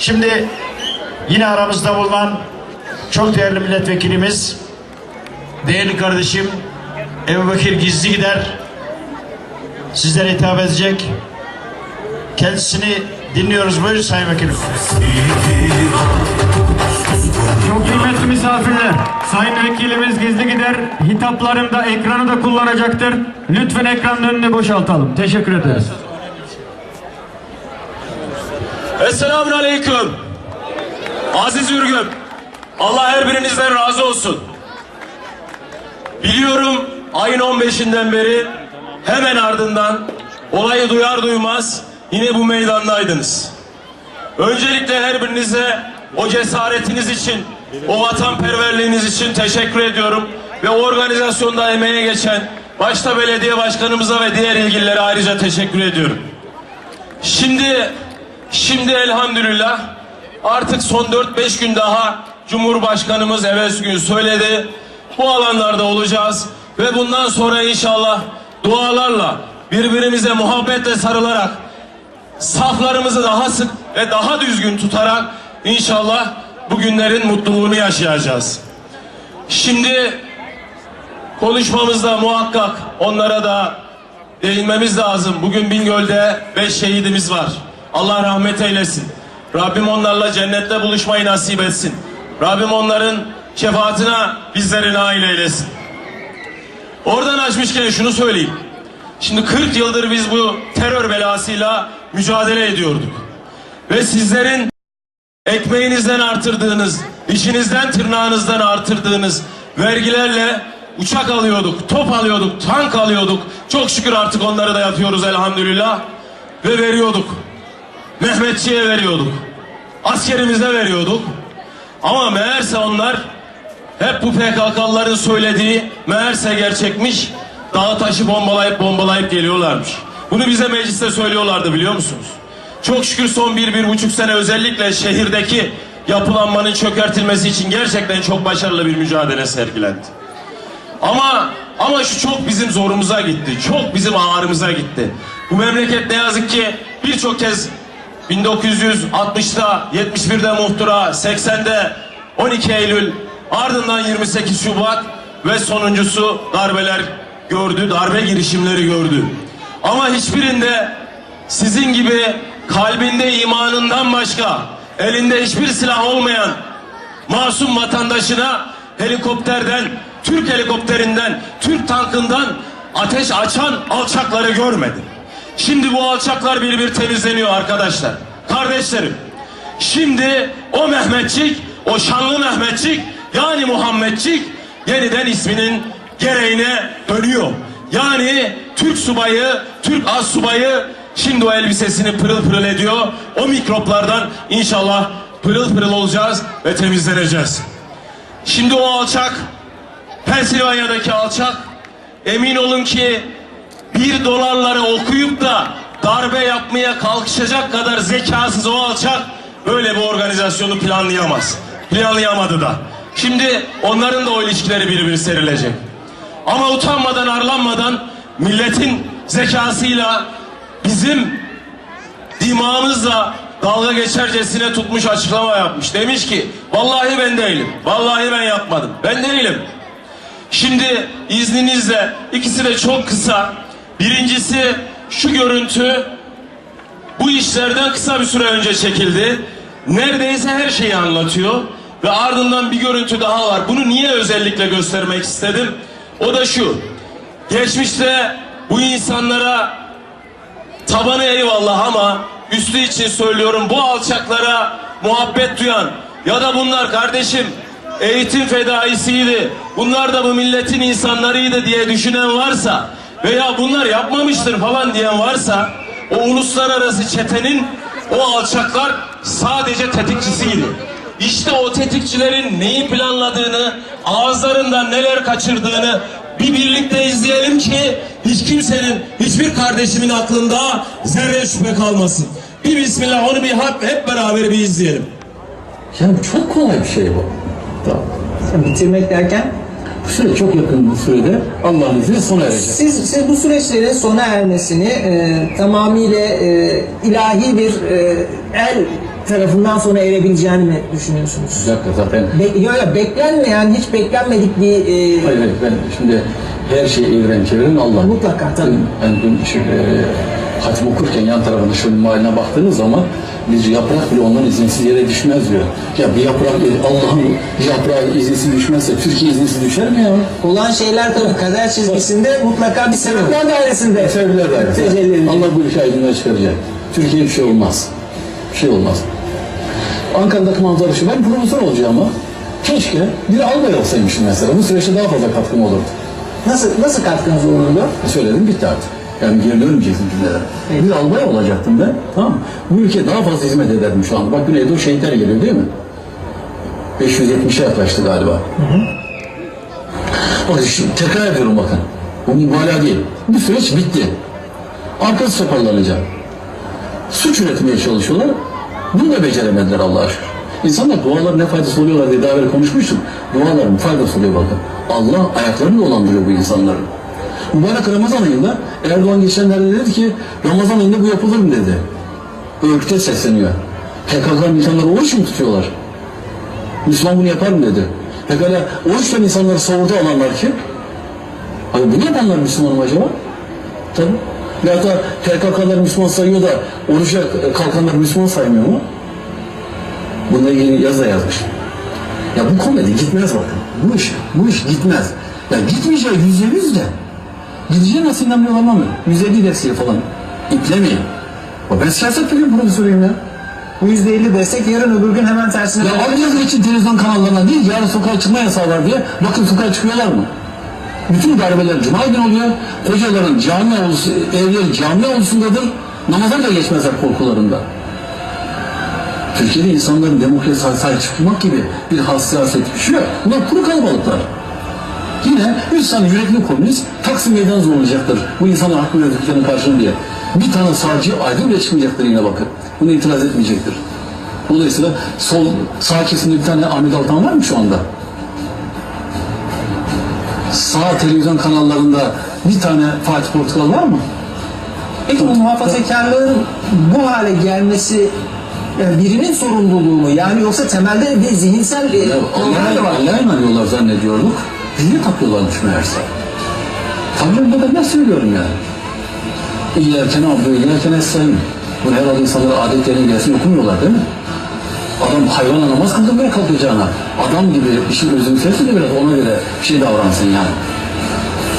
Şimdi yine aramızda bulunan çok değerli milletvekilimiz, değerli kardeşim Ebu Bekir Gizli Gider sizlere hitap edecek. Kendisini dinliyoruz. Buyurun Sayın Vekilim. Çok kıymetli misafirler, Sayın Vekilimiz gizli gider hitaplarında ekranı da kullanacaktır. Lütfen ekranın önünü boşaltalım. Teşekkür ederiz. Esselamun Aleyküm. Aziz Ürgüm. Allah her birinizden razı olsun. Biliyorum ayın 15'inden beri hemen ardından olayı duyar duymaz yine bu meydandaydınız. Öncelikle her birinize o cesaretiniz için, o vatanperverliğiniz için teşekkür ediyorum. Ve organizasyonda emeğe geçen başta belediye başkanımıza ve diğer ilgililere ayrıca teşekkür ediyorum. Şimdi şimdi elhamdülillah artık son 4-5 gün daha Cumhurbaşkanımız evvelsi gün söyledi. Bu alanlarda olacağız ve bundan sonra inşallah dualarla birbirimize muhabbetle sarılarak saflarımızı daha sık ve daha düzgün tutarak inşallah bu günlerin mutluluğunu yaşayacağız. Şimdi konuşmamızda muhakkak onlara da değinmemiz lazım. Bugün Bingöl'de beş şehidimiz var. Allah rahmet eylesin. Rabbim onlarla cennette buluşmayı nasip etsin. Rabbim onların şefaatine bizleri nail eylesin. Oradan açmışken şunu söyleyeyim. Şimdi 40 yıldır biz bu terör belasıyla mücadele ediyorduk. Ve sizlerin ekmeğinizden artırdığınız, işinizden tırnağınızdan artırdığınız vergilerle uçak alıyorduk, top alıyorduk, tank alıyorduk. Çok şükür artık onları da yapıyoruz elhamdülillah. Ve veriyorduk. Mehmetçiye veriyorduk. Askerimize veriyorduk. Ama meğerse onlar hep bu PKK'lıların söylediği meğerse gerçekmiş. Dağı taşı bombalayıp bombalayıp geliyorlarmış. Bunu bize mecliste söylüyorlardı biliyor musunuz? Çok şükür son bir, bir buçuk sene özellikle şehirdeki yapılanmanın çökertilmesi için gerçekten çok başarılı bir mücadele sergilendi. Ama ama şu çok bizim zorumuza gitti. Çok bizim ağrımıza gitti. Bu memleket ne yazık ki birçok kez 1960'da, 71'de muhtıra, 80'de 12 Eylül, ardından 28 Şubat ve sonuncusu darbeler gördü, darbe girişimleri gördü. Ama hiçbirinde sizin gibi kalbinde imanından başka elinde hiçbir silah olmayan masum vatandaşına helikopterden, Türk helikopterinden, Türk tankından ateş açan alçakları görmedim. Şimdi bu alçaklar bir bir temizleniyor arkadaşlar. Kardeşlerim, şimdi o Mehmetçik, o şanlı Mehmetçik yani Muhammedçik yeniden isminin gereğine dönüyor. Yani Türk subayı, Türk az subayı şimdi o elbisesini pırıl pırıl ediyor. O mikroplardan inşallah pırıl pırıl olacağız ve temizleneceğiz. Şimdi o alçak, Pensilvanya'daki alçak, emin olun ki bir dolarları okuyup da darbe yapmaya kalkışacak kadar zekasız o alçak böyle bir organizasyonu planlayamaz. Planlayamadı da. Şimdi onların da o ilişkileri birbiri serilecek. Ama utanmadan arlanmadan milletin zekasıyla bizim dimağımızla dalga geçercesine tutmuş açıklama yapmış. Demiş ki vallahi ben değilim. Vallahi ben yapmadım. Ben değilim. Şimdi izninizle ikisi de çok kısa. Birincisi şu görüntü bu işlerden kısa bir süre önce çekildi. Neredeyse her şeyi anlatıyor. Ve ardından bir görüntü daha var. Bunu niye özellikle göstermek istedim? O da şu. Geçmişte bu insanlara tabanı eyvallah ama üstü için söylüyorum bu alçaklara muhabbet duyan ya da bunlar kardeşim eğitim fedaisiydi. Bunlar da bu milletin insanlarıydı diye düşünen varsa veya bunlar yapmamıştır falan diyen varsa o uluslararası çetenin o alçaklar sadece tetikçisiydi. İşte o tetikçilerin neyi planladığını, ağızlarından neler kaçırdığını bir birlikte izleyelim ki hiç kimsenin, hiçbir kardeşimin aklında zerre şüphe kalmasın. Bir bismillah onu bir hep, hep beraber bir izleyelim. Yani çok kolay bir şey bu. Sen bitirmek derken süre çok yakın bir sürede Allah'ın izniyle sona erecek. Siz, siz bu süreçlerin sona ermesini e, tamamıyla e, ilahi bir e, el tarafından sona erebileceğini mi düşünüyorsunuz? Bir dakika zaten Be- yok yok beklenmeyen, hiç beklenmedik bir e, Hayır hayır ben şimdi her şeyi evren çeviren Allah. Mutlaka, tabii. Ben dün şu, e, hatim okurken yan tarafında şöyle mahaline baktığınız zaman bir yaprak bile ondan izinsiz yere düşmez diyor. Ya bir yaprak Allah'ın yaprağı izinsiz düşmezse Türkiye izinsiz düşer mi ya? olan şeyler tabii kader çizgisinde mutlaka bir sebepler dairesinde. Sevgiler dairesi. Tecelli ediyor. Allah bu işi aydınlığa çıkaracak. Türkiye bir şey olmaz. Bir şey olmaz. Ankara'daki manzara şu. Ben profesör olacağım ama keşke bir albay olsaymışım mesela. Bu süreçte daha fazla katkım olurdu. Nasıl nasıl katkınız olurdu? Söyledim bitti artık. Yani geri dönmeyeceksin cümlelere. Bir albay olacaktım ben. Tamam? Bu ülkeye daha fazla hizmet ederdim şu anda. Bak Güneydoğu şehitler geliyor değil mi? 570'e yaklaştı galiba. Bakın şimdi tekrar ediyorum bakın. Bu mübalağa değil. Bu süreç bitti. Arkası toparlanacak. Suç üretmeye çalışıyorlar. Bunu da beceremediler Allah'a şükür. İnsanlar duaların ne faydası oluyorlar diye daha evvel konuşmuştum. Duaların faydası oluyor bakın. Allah ayaklarını dolandırıyor bu insanların. Mübarek Ramazan ayında Erdoğan geçenlerde dedi ki Ramazan ayında bu yapılır mı dedi. Örgüte sesleniyor. PKK'nın insanları oruç mu tutuyorlar? Müslüman bunu yapar mı dedi. Pekala oruç tutan insanları savurdu alanlar kim? Hani bunu yapanlar Müslüman mı acaba? Tabii. Veyahut da PKK'lar Müslüman sayıyor da oruca kalkanlar Müslüman saymıyor mu? Bununla ilgili yazı da yazmış. Ya bu komedi gitmez bakın. Bu iş, bu iş gitmez. Ya gitmeyeceği yüzde yüz de. Gideceği nasıl inanmıyorlar ama yüzde elli desteği falan. İplemeyin. Ya Ben siyaset bilim profesörüyüm ya. Bu yüzde elli desek yarın öbür gün hemen tersine. Ya alacağız için televizyon kanallarına değil, yarın sokağa çıkma yasağı var diye. Bakın sokağa çıkıyorlar mı? Bütün darbeler cuma günü oluyor. Hocaların cami avlusu, evleri cami avlusundadır. Namaza da geçmezler korkularında. Türkiye'de insanların demokrasiye sahip çıkmak gibi bir hassasiyet bir şey yok. Bunlar kuru kalabalıklar. Yine 3 tane yürekli komünist Taksim meydan zorlayacaktır. Bu insanlar haklı gördüklerinin karşılığında diye. Bir tane sağcı aydın bile çıkmayacaktır yine bakın. Bunu itiraz etmeyecektir. Dolayısıyla sol sağ kesimde bir tane Ahmet Altan var mı şu anda? Sağ televizyon kanallarında bir tane Fatih Portakal var mı? Peki bu muhafazakarlığın bu hale gelmesi yani birinin sorumluluğu mu? Yani yoksa temelde bir zihinsel. Allah'a Allah'a inanıyorlar zannediyorduk. Dini takıyorlarmış meğerse. Tabii ben ne söylüyorum yani. İyyâken abdü, iyyâken es-sayın. Bunu herhalde insanlar adetlerine gelsin okumuyorlar değil mi? Adam hayvana namaz kıldırmaya kalkacağına adam gibi işin özümserse de biraz ona göre bir şey davransın yani.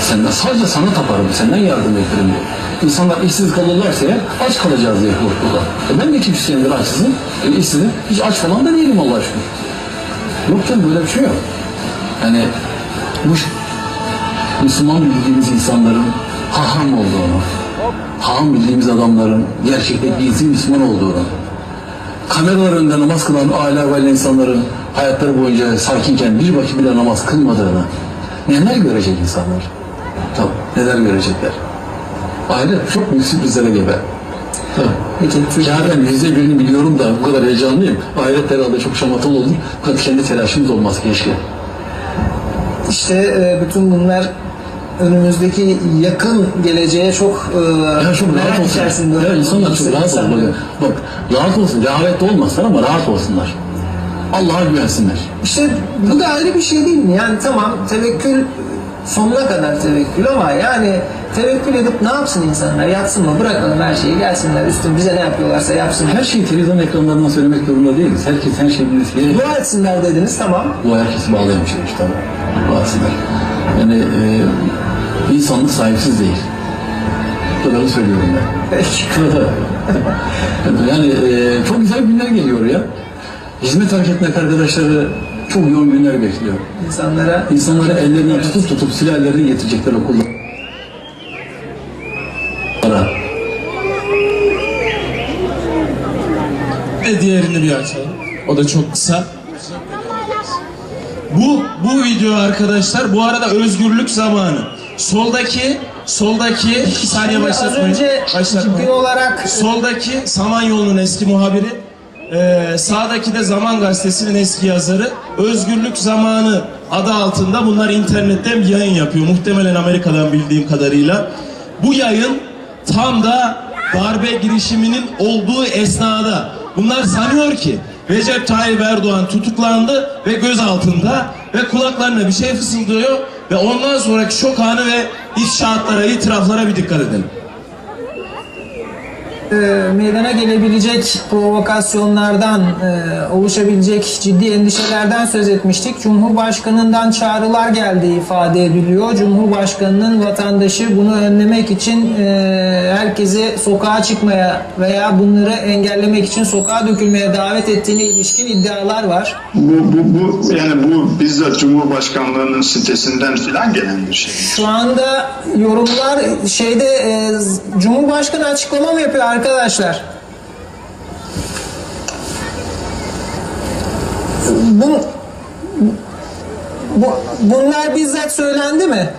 Senden sadece sana taparım, senden yardım beklerim diyor. İnsanlar işsiz kalırlarsa eğer aç kalacağız diye korkuyorlar. E ben de iki senedir açsızım, e işsizim. Hiç aç falan da değilim Allah aşkına. Yok canım böyle bir şey yok. Yani bu Müslüman bildiğimiz insanların haham olduğunu, haham bildiğimiz adamların gerçekten gizli Müslüman olduğunu, kameralar önünde namaz kılan aile ve insanların hayatları boyunca sakinken bir vakit bile namaz kılmadığını neler görecek insanlar? Tabii neler görecekler? Ahiret çok büyük sürprizlere gebe. Tabii. Ya ben yüzde birini biliyorum da bu kadar heyecanlıyım. Ahiret herhalde çok şamatalı olur. Kadar kendi telaşımız olması keşke. İşte e, bütün bunlar önümüzdeki yakın geleceğe çok e, Ya çok rahat olsun. içerisinde. Ya insanlar çok rahat olmalı. Bak rahat olsun. Rehavetli olmasınlar ama rahat olsunlar. Allah'a güvensinler. İşte bu da ayrı bir şey değil mi? Yani tamam tevekkül sonuna kadar tevekkül ama yani tevekkül edip ne yapsın insanlar? Yatsın mı? Bırakalım her şeyi gelsinler üstün bize ne yapıyorlarsa yapsınlar. Her şeyi televizyon ekranlarından söylemek zorunda değiliz. Herkes her şeyi bilir. Dua etsinler dediniz tamam. Bu herkesi bağlayan bir şeymiş tabii. Dua etsinler. Yani e, insanlık sahipsiz değil. Bu kadarı söylüyorum ben. Peki. yani e, çok güzel günler geliyor ya. Hizmet hareketindeki arkadaşları çok yoğun günler bekliyor. İnsanlara İnsanları ellerinden tutup tutup silahlarını getirecekler okulda. Diğerini bir açalım. O da çok kısa. Bu bu video arkadaşlar bu arada özgürlük zamanı. Soldaki soldaki iki saniye az başlatmayın. önce Başlatmayın. olarak Soldaki Samanyolu'nun eski muhabiri Ee, sağdaki de Zaman Gazetesi'nin eski yazarı. Özgürlük Zamanı adı altında bunlar internetten bir yayın yapıyor. Muhtemelen Amerika'dan bildiğim kadarıyla. Bu yayın tam da darbe girişiminin olduğu esnada bunlar sanıyor ki Recep Tayyip Erdoğan tutuklandı ve gözaltında ve kulaklarına bir şey fısıldıyor ve ondan sonraki şok anı ve ifşaatlara, itiraflara bir dikkat edelim. E, meydana gelebilecek provokasyonlardan e, oluşabilecek ciddi endişelerden söz etmiştik. Cumhurbaşkanından çağrılar geldiği ifade ediliyor. Cumhurbaşkanının vatandaşı bunu önlemek için e, herkesi sokağa çıkmaya veya bunları engellemek için sokağa dökülmeye davet ettiğine ilişkin iddialar var. Bu, bu, bu yani bu bizzat Cumhurbaşkanlığının sitesinden filan gelen bir şey. Şu anda yorumlar şeyde e, Cumhurbaşkanı açıklama mı yapıyor arkadaşlar? Bu, bu, bunlar bizzat söylendi mi?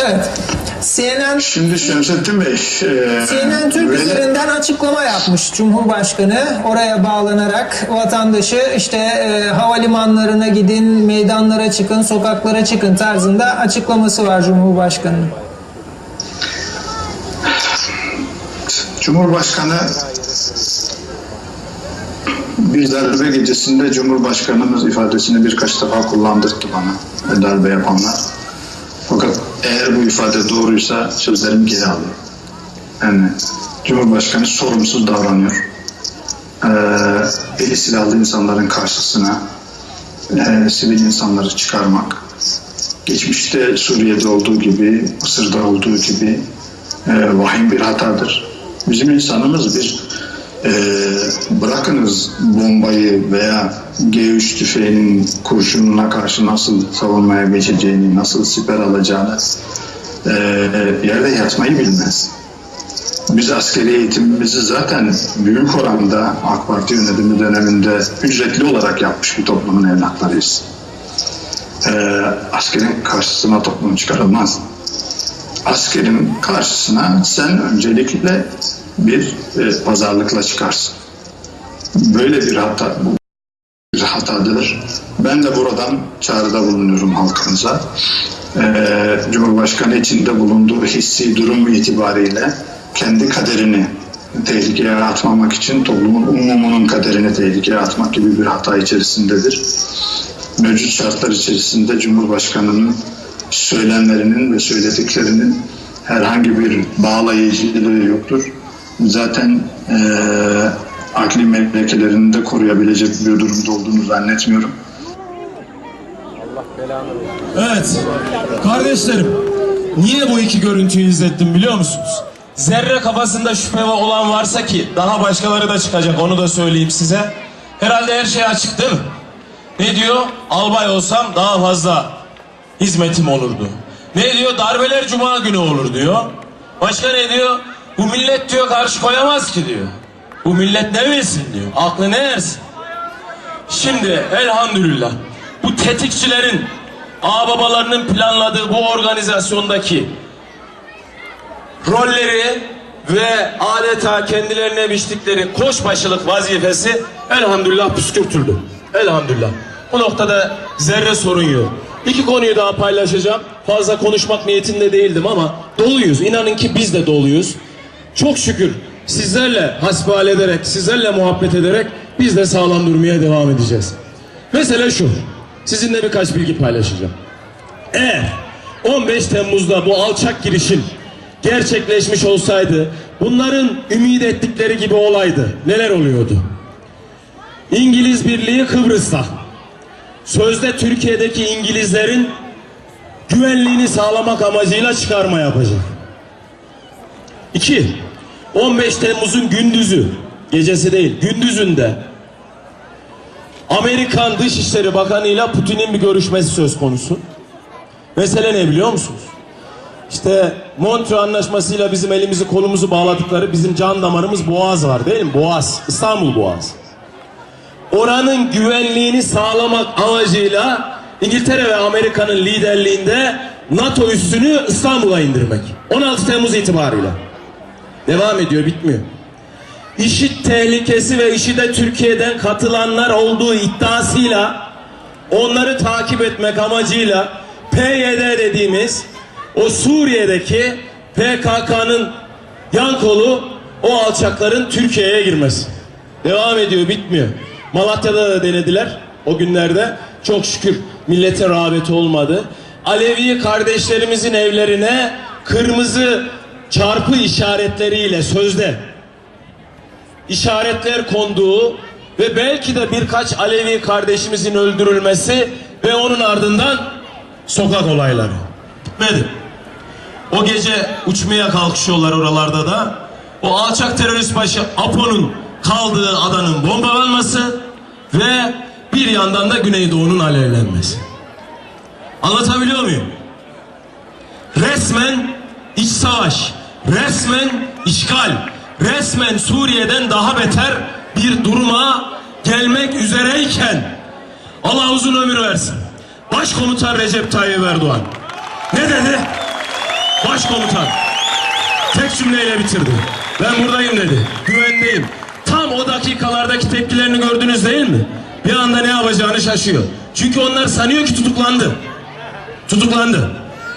Evet. CNN Şimdi Şemsettin Bey, e, CNN Türk böyle- üzerinden açıklama yapmış Cumhurbaşkanı oraya bağlanarak vatandaşı işte e, havalimanlarına gidin, meydanlara çıkın, sokaklara çıkın tarzında açıklaması var Cumhurbaşkanı'nın. Cumhurbaşkanı bir darbe gecesinde Cumhurbaşkanımız ifadesini birkaç defa kullandırdı bana darbe yapanlar. Fakat eğer bu ifade doğruysa sözlerimi geri alıyorum. Yani Cumhurbaşkanı sorumsuz davranıyor. Ee, eli silahlı insanların karşısına e, sivil insanları çıkarmak, geçmişte Suriye'de olduğu gibi, Mısır'da olduğu gibi e, vahim bir hatadır. Bizim insanımız bir e, bırakınız bombayı veya G3 tüfeğinin kurşununa karşı nasıl savunmaya geçeceğini, nasıl siper alacağını e, yerde yatmayı bilmez. Biz askeri eğitimimizi zaten büyük oranda AK Parti yönetimi döneminde ücretli olarak yapmış bir toplumun evlatlarıyız. Ee, askerin karşısına toplum çıkarılmaz. Askerin karşısına sen öncelikle bir e, pazarlıkla çıkarsın. Böyle bir hata bu bir hatadır. Ben de buradan çağrıda bulunuyorum halkımıza. Ee, Cumhurbaşkanı içinde bulunduğu hissi durum itibariyle kendi kaderini tehlikeye atmamak için toplumun umumunun kaderini tehlikeye atmak gibi bir hata içerisindedir. Mevcut şartlar içerisinde Cumhurbaşkanı'nın söylemlerinin ve söylediklerinin herhangi bir bağlayıcılığı yoktur. Zaten eee akli melekelerini de koruyabilecek bir durumda olduğunu zannetmiyorum. Evet. Kardeşlerim, niye bu iki görüntüyü izlettim biliyor musunuz? Zerre kafasında şüphe olan varsa ki daha başkaları da çıkacak onu da söyleyeyim size. Herhalde her şey açık değil mi? Ne diyor? Albay olsam daha fazla hizmetim olurdu. Ne diyor? Darbeler cuma günü olur diyor. Başka ne diyor? Bu millet diyor karşı koyamaz ki diyor. Bu millet ne bilsin diyor. Aklı ne ersin? Şimdi elhamdülillah bu tetikçilerin ağababalarının planladığı bu organizasyondaki rolleri ve adeta kendilerine biçtikleri koçbaşılık vazifesi elhamdülillah püskürtüldü. Elhamdülillah. Bu noktada zerre sorun yok. İki konuyu daha paylaşacağım. Fazla konuşmak niyetinde değildim ama doluyuz. İnanın ki biz de doluyuz. Çok şükür sizlerle hasbihal ederek, sizlerle muhabbet ederek biz de sağlam durmaya devam edeceğiz. Mesele şu. Sizinle birkaç bilgi paylaşacağım. Eğer 15 Temmuz'da bu alçak girişim gerçekleşmiş olsaydı bunların ümit ettikleri gibi olaydı neler oluyordu? İngiliz Birliği Kıbrıs'ta sözde Türkiye'deki İngilizlerin güvenliğini sağlamak amacıyla çıkarma yapacak. 2. 15 Temmuz'un gündüzü, gecesi değil, gündüzünde Amerikan Dışişleri Bakanı ile Putin'in bir görüşmesi söz konusu. Mesele ne biliyor musunuz? İşte Montreux Anlaşması'yla bizim elimizi kolumuzu bağladıkları bizim can damarımız Boğaz var değil mi? Boğaz, İstanbul Boğaz. Oranın güvenliğini sağlamak amacıyla İngiltere ve Amerika'nın liderliğinde NATO üssünü İstanbul'a indirmek. 16 Temmuz itibarıyla. Devam ediyor, bitmiyor. İşit tehlikesi ve IŞİD'e Türkiye'den katılanlar olduğu iddiasıyla onları takip etmek amacıyla PYD dediğimiz o Suriye'deki PKK'nın yan kolu o alçakların Türkiye'ye girmesi. Devam ediyor, bitmiyor. Malatya'da da denediler o günlerde. Çok şükür millete rağbeti olmadı. Alevi kardeşlerimizin evlerine kırmızı çarpı işaretleriyle sözde işaretler konduğu ve belki de birkaç Alevi kardeşimizin öldürülmesi ve onun ardından sokak olayları. Bitmedi. O gece uçmaya kalkışıyorlar oralarda da. O alçak terörist başı Apo'nun kaldığı adanın bombalanması ve bir yandan da Güneydoğu'nun alevlenmesi. Anlatabiliyor muyum? Resmen iç savaş, resmen işgal, resmen Suriye'den daha beter bir duruma gelmek üzereyken Allah uzun ömür versin. Başkomutan Recep Tayyip Erdoğan ne dedi? Başkomutan tek cümleyle bitirdi. Ben buradayım dedi. Güvendeyim. Tam o dakikalardaki tepkilerini gördünüz değil mi? Bir anda ne yapacağını şaşıyor. Çünkü onlar sanıyor ki tutuklandı. Tutuklandı.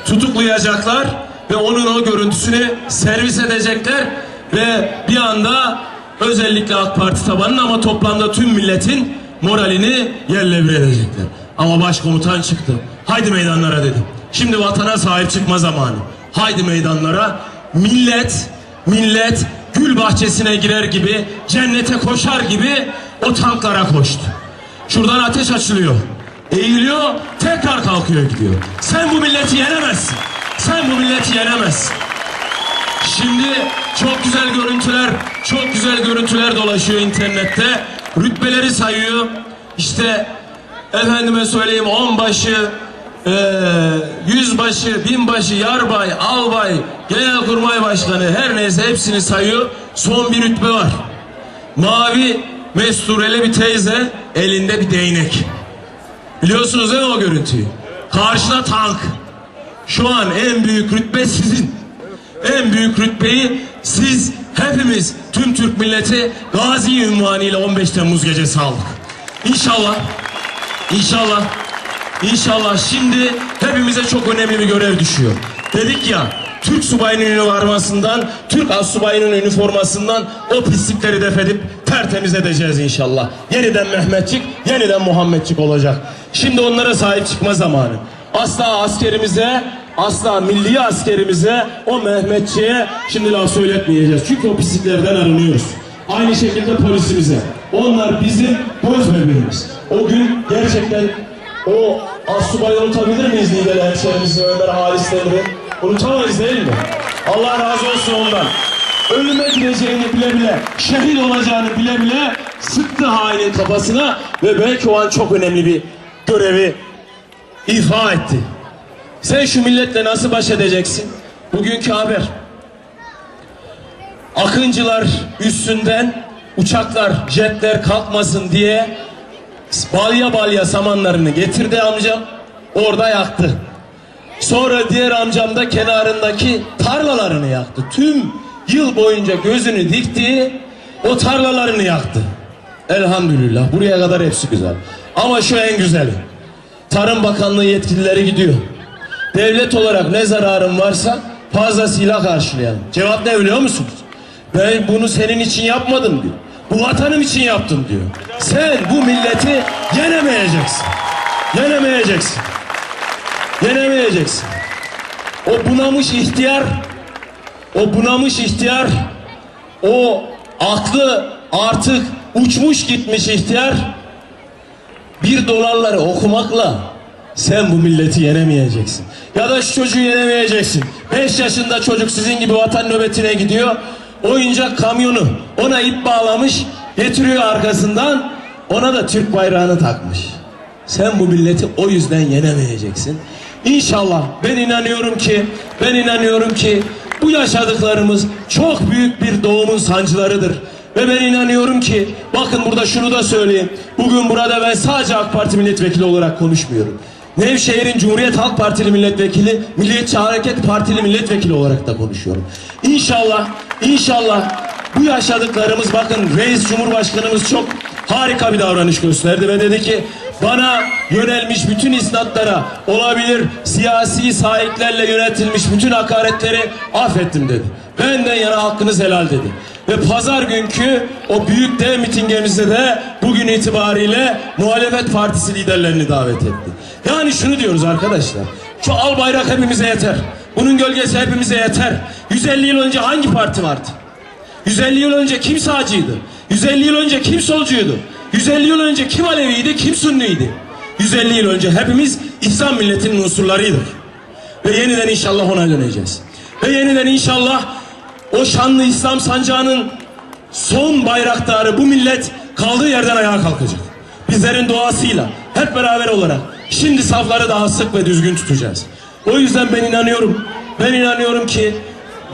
Tutuklayacaklar ve onun o görüntüsünü servis edecekler ve bir anda özellikle AK Parti tabanının ama toplamda tüm milletin moralini yerle bir edecekler. Ama başkomutan çıktı. Haydi meydanlara dedi. Şimdi vatana sahip çıkma zamanı. Haydi meydanlara. Millet, millet gül bahçesine girer gibi, cennete koşar gibi o tanklara koştu. Şuradan ateş açılıyor. Eğiliyor, tekrar kalkıyor gidiyor. Sen bu milleti yenemezsin. Sen bu milleti yenemezsin. Şimdi çok güzel görüntüler, çok güzel görüntüler dolaşıyor internette. Rütbeleri sayıyor. İşte efendime söyleyeyim onbaşı, eee yüzbaşı, binbaşı, yarbay, albay, genelkurmay başkanı her neyse hepsini sayıyor. Son bir rütbe var. Mavi mestureli bir teyze elinde bir değnek. Biliyorsunuz değil mi o görüntüyü? Karşına tank. Şu an en büyük rütbe sizin. En büyük rütbeyi siz hepimiz tüm Türk milleti Gazi ünvanıyla 15 Temmuz gecesi aldık. İnşallah, inşallah, inşallah şimdi hepimize çok önemli bir görev düşüyor. Dedik ya Türk subayının üniformasından, Türk astsubayının üniformasından o pislikleri def edip tertemiz edeceğiz inşallah. Yeniden Mehmetçik, yeniden Muhammedçik olacak. Şimdi onlara sahip çıkma zamanı. Asla askerimize, asla milli askerimize, o Mehmetçiğe şimdi laf söyletmeyeceğiz. Çünkü o pisliklerden arınıyoruz. Aynı şekilde polisimize. Onlar bizim göz bebeğimiz. O gün gerçekten o astsubayı unutabilir miyiz Nidel hemşehrimizi Ömer Halis? Unutamayız değil mi? Allah razı olsun ondan. Ölüme gideceğini bile bile, şehit olacağını bile bile sıktı hainin kafasına ve belki o an çok önemli bir görevi ifa etti. Sen şu milletle nasıl baş edeceksin? Bugünkü haber. Akıncılar üstünden uçaklar, jetler kalkmasın diye balya balya samanlarını getirdi amcam. Orada yaktı. Sonra diğer amcam da kenarındaki tarlalarını yaktı. Tüm yıl boyunca gözünü dikti, o tarlalarını yaktı. Elhamdülillah buraya kadar hepsi güzel. Ama şu en güzeli. Tarım Bakanlığı yetkilileri gidiyor. Devlet olarak ne zararın varsa fazlasıyla karşılayalım. Cevap ne biliyor musunuz? Ben bunu senin için yapmadım diyor. Bu vatanım için yaptım diyor. Sen bu milleti yenemeyeceksin. Yenemeyeceksin. Yenemeyeceksin. O bunamış ihtiyar, o bunamış ihtiyar, o aklı artık uçmuş gitmiş ihtiyar dolarları okumakla sen bu milleti yenemeyeceksin. Ya da şu çocuğu yenemeyeceksin. Beş yaşında çocuk sizin gibi vatan nöbetine gidiyor. Oyuncak kamyonu ona ip bağlamış getiriyor arkasından ona da Türk bayrağını takmış. Sen bu milleti o yüzden yenemeyeceksin. İnşallah ben inanıyorum ki ben inanıyorum ki bu yaşadıklarımız çok büyük bir doğumun sancılarıdır. Ve ben inanıyorum ki bakın burada şunu da söyleyeyim. Bugün burada ben sadece AK Parti milletvekili olarak konuşmuyorum. Nevşehir'in Cumhuriyet Halk Partili milletvekili, Milliyetçi Hareket Partili milletvekili olarak da konuşuyorum. İnşallah, inşallah bu yaşadıklarımız bakın Reis Cumhurbaşkanımız çok harika bir davranış gösterdi ve dedi ki bana yönelmiş bütün isnatlara olabilir siyasi sahiplerle yönetilmiş bütün hakaretleri affettim dedi. Benden yana hakkınız helal dedi. Ve pazar günkü o büyük dev mitingemizde de bugün itibariyle muhalefet partisi liderlerini davet etti. Yani şunu diyoruz arkadaşlar. Şu al bayrak hepimize yeter. Bunun gölgesi hepimize yeter. 150 yıl önce hangi parti vardı? 150 yıl önce kim sağcıydı? 150 yıl önce kim solcuydu? 150 yıl önce kim Aleviydi, kim Sünniydi? 150 yıl önce hepimiz İslam milletinin unsurlarıydık. Ve yeniden inşallah ona döneceğiz. Ve yeniden inşallah o şanlı İslam sancağının son bayraktarı bu millet kaldığı yerden ayağa kalkacak. Bizlerin duasıyla hep beraber olarak şimdi safları daha sık ve düzgün tutacağız. O yüzden ben inanıyorum, ben inanıyorum ki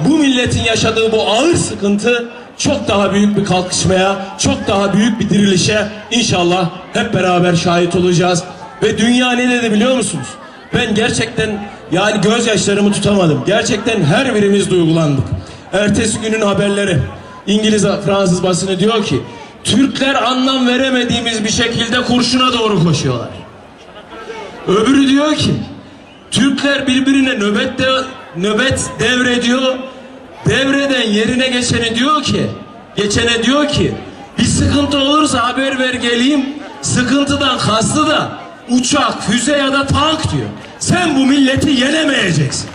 bu milletin yaşadığı bu ağır sıkıntı çok daha büyük bir kalkışmaya, çok daha büyük bir dirilişe inşallah hep beraber şahit olacağız. Ve dünya ne dedi biliyor musunuz? Ben gerçekten yani gözyaşlarımı tutamadım. Gerçekten her birimiz duygulandık. Ertesi günün haberleri İngiliz Fransız basını diyor ki Türkler anlam veremediğimiz bir şekilde kurşuna doğru koşuyorlar. Öbürü diyor ki Türkler birbirine nöbet de, nöbet devrediyor. Devreden yerine geçeni diyor ki, geçene diyor ki bir sıkıntı olursa haber ver geleyim. Sıkıntıdan kastı da uçak, füze ya da tank diyor. Sen bu milleti yenemeyeceksin.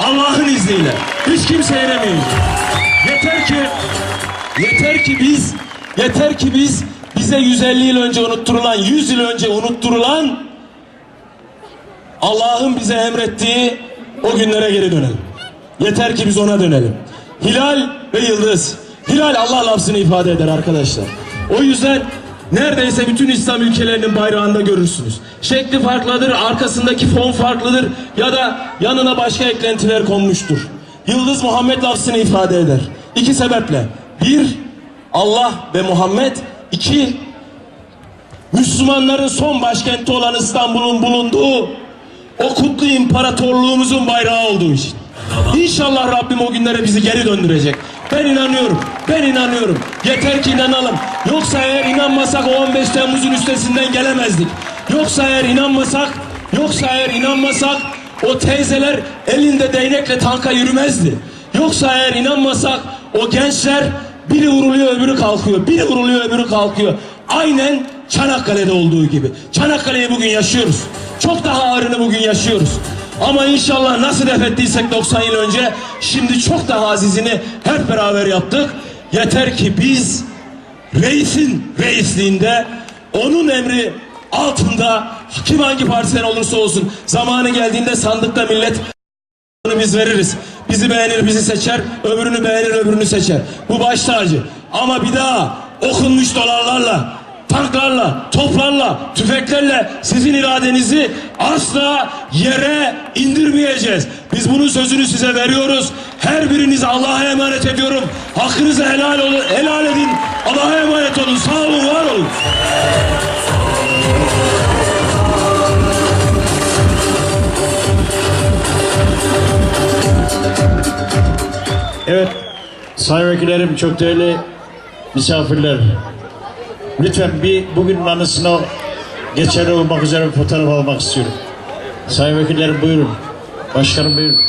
Allah'ın izniyle. Hiç kimse yenemeyecek. Yeter ki yeter ki biz yeter ki biz bize 150 yıl önce unutturulan, 100 yıl önce unutturulan Allah'ın bize emrettiği o günlere geri dönelim. Yeter ki biz ona dönelim. Hilal ve yıldız. Hilal Allah lafzını ifade eder arkadaşlar. O yüzden neredeyse bütün İslam ülkelerinin bayrağında görürsünüz. Şekli farklıdır, arkasındaki fon farklıdır ya da yanına başka eklentiler konmuştur. Yıldız Muhammed lafzını ifade eder. İki sebeple. Bir, Allah ve Muhammed. iki Müslümanların son başkenti olan İstanbul'un bulunduğu o kutlu imparatorluğumuzun bayrağı olduğu için. İnşallah Rabbim o günlere bizi geri döndürecek. Ben inanıyorum. Ben inanıyorum. Yeter ki inanalım. Yoksa eğer inanmasak o 15 Temmuz'un üstesinden gelemezdik. Yoksa eğer inanmasak, yoksa eğer inanmasak o teyzeler elinde değnekle tanka yürümezdi. Yoksa eğer inanmasak o gençler biri vuruluyor öbürü kalkıyor. Biri vuruluyor öbürü kalkıyor. Aynen Çanakkale'de olduğu gibi. Çanakkale'yi bugün yaşıyoruz. Çok daha ağırını bugün yaşıyoruz. Ama inşallah nasıl def ettiysek 90 yıl önce şimdi çok daha azizini hep beraber yaptık. Yeter ki biz reisin reisliğinde onun emri altında kim hangi partiden olursa olsun zamanı geldiğinde sandıkta millet biz veririz. Bizi beğenir bizi seçer, öbürünü beğenir öbürünü seçer. Bu baş tacı. Ama bir daha okunmuş dolarlarla, tanklarla, toplarla, tüfeklerle sizin iradenizi asla yere indirmeyeceğiz. Biz bunun sözünü size veriyoruz. Her birinizi Allah'a emanet ediyorum. Hakkınızı helal, olun, helal edin. Allah'a emanet olun. Sağ olun, var olun. Evet, sayın vekillerim, çok değerli misafirler. Lütfen bir bugünün anısına geçerli olmak üzere bir fotoğraf almak istiyorum. Sayın vekillerim buyurun. Başkanım buyurun.